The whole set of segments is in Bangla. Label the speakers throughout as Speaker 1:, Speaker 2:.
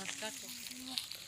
Speaker 1: раскатывался.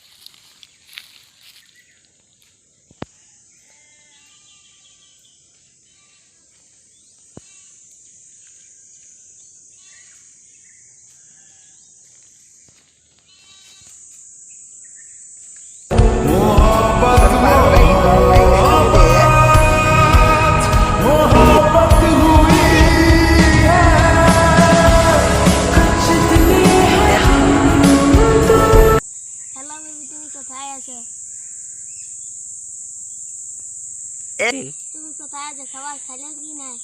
Speaker 1: সবাই খাইলে কি নাই?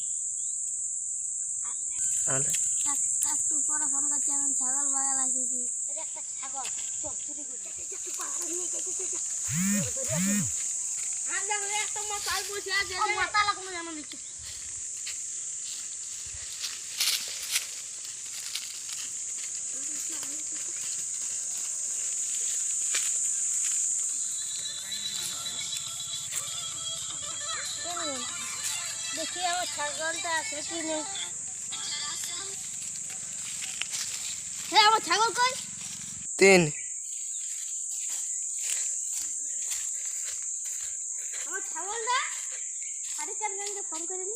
Speaker 1: একটু পরে ফোন করছি এখন ছাগল বাগাল আসেছি একটা ছাগল। চল চুরি করি যা, যা, যা, পাহাড়ে নিয়ে যা, যা, যা, যা। আর দেখো, এই একটা মাতাল বসে আছে। মাতাল এখনও জানো দিচ্ছে দেখি আমার ছাগলটা আছে কি নেই হ্যাঁ আমার ছাগল কই?
Speaker 2: তিন।
Speaker 1: আমার ছাগলটা? হারিকার গঙ্গে ফোন করে নি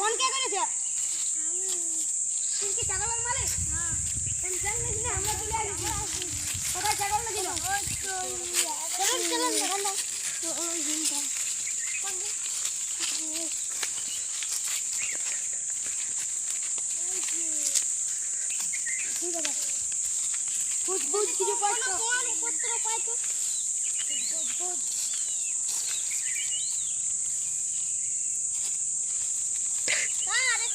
Speaker 1: ফোন কে করেছে তুই কি ছাগলের মালিক তুমি আমরা চলে আসছি কোথায় ছাগল না ছিল চলুন চলুন? ঠিক আছে বুঝ বুঝ কিছু পাইছো পত্র পাইছো বুঝ বুঝ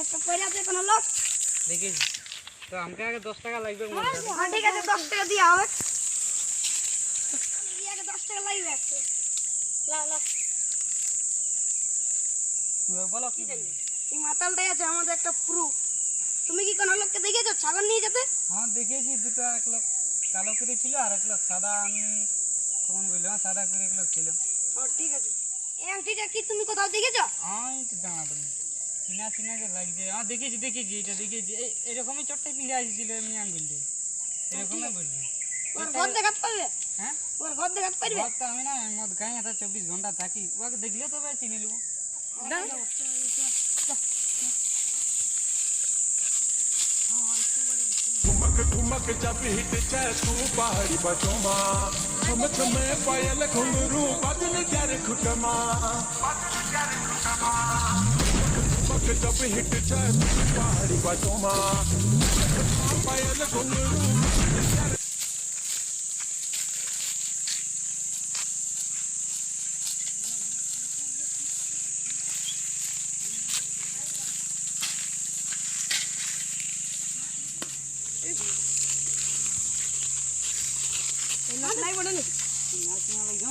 Speaker 1: একটা পয়লা আছে কোনো লোক?
Speaker 3: দেখেছি। তো আমাকে আগে দশ টাকা লাগবে
Speaker 1: হ্যাঁ ঠিক আছে দশ টাকা দিয়ে হবে আগে দশ টাকা লাগবে লাও লাও
Speaker 3: বলো কি
Speaker 1: এই মাতালটাই আছে আমাদের একটা প্রুফ তুমি কি কোনো লোককে দেখেছ ছাগল নিয়ে যেতে?
Speaker 3: হ্যাঁ দেখেছি দুটো এক লোক কালো করে ছিল আর এক লোক সাদা আমি কখন বললাম হ্যাঁ, সাদা করে এক লোক ছিল।
Speaker 1: ও ঠিক আছে। এই আংটিটা কি তুমি কোথাও দেখেছ?
Speaker 3: আমি তো জানাতাম চিনা চিনা যে লাগছে হ্যাঁ দেখেছি দেখেছি এটা দেখেছি এই এরকমই চট্টাই পিঁধে আসছিল এমনি আঙ্গুলটি এরকমই বলছি
Speaker 1: ওর ঘর দেখাতে পারবে
Speaker 3: হ্যাঁ
Speaker 1: ওর ঘর দেখাতে পারবে
Speaker 3: ঘর তো আমি না মদ খাই এটা চব্বিশ ঘন্টা থাকি ওকে দেখলে তো ভাই চিনি নেবো
Speaker 4: ठुमक ठुमक जब हिट जाए तू पहाड़ी बचोमा थम थमे पायल घुंगरू बदल कर खुटमा ठुमक जब हिट जाए पहाड़ी बातों पायल घुंगरू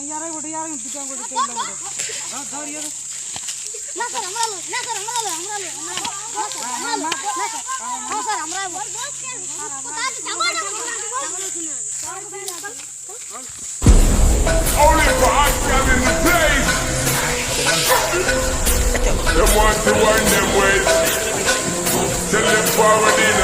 Speaker 1: ಯಾರಾಗಿ ಬಿಡ್ರಿ ಯಾರಾಗಿ ಬಿಟ್ಟು ಯಾರು
Speaker 4: Only for hot girl in the place. Them want to run them ways. Tell them forward in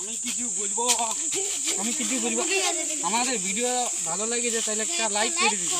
Speaker 3: আমি কিছু বলব? আমি কিছু বলব? আমাদের ভিডিও ভালো লেগেছে তাহলে একটা লাইক করে
Speaker 1: দিন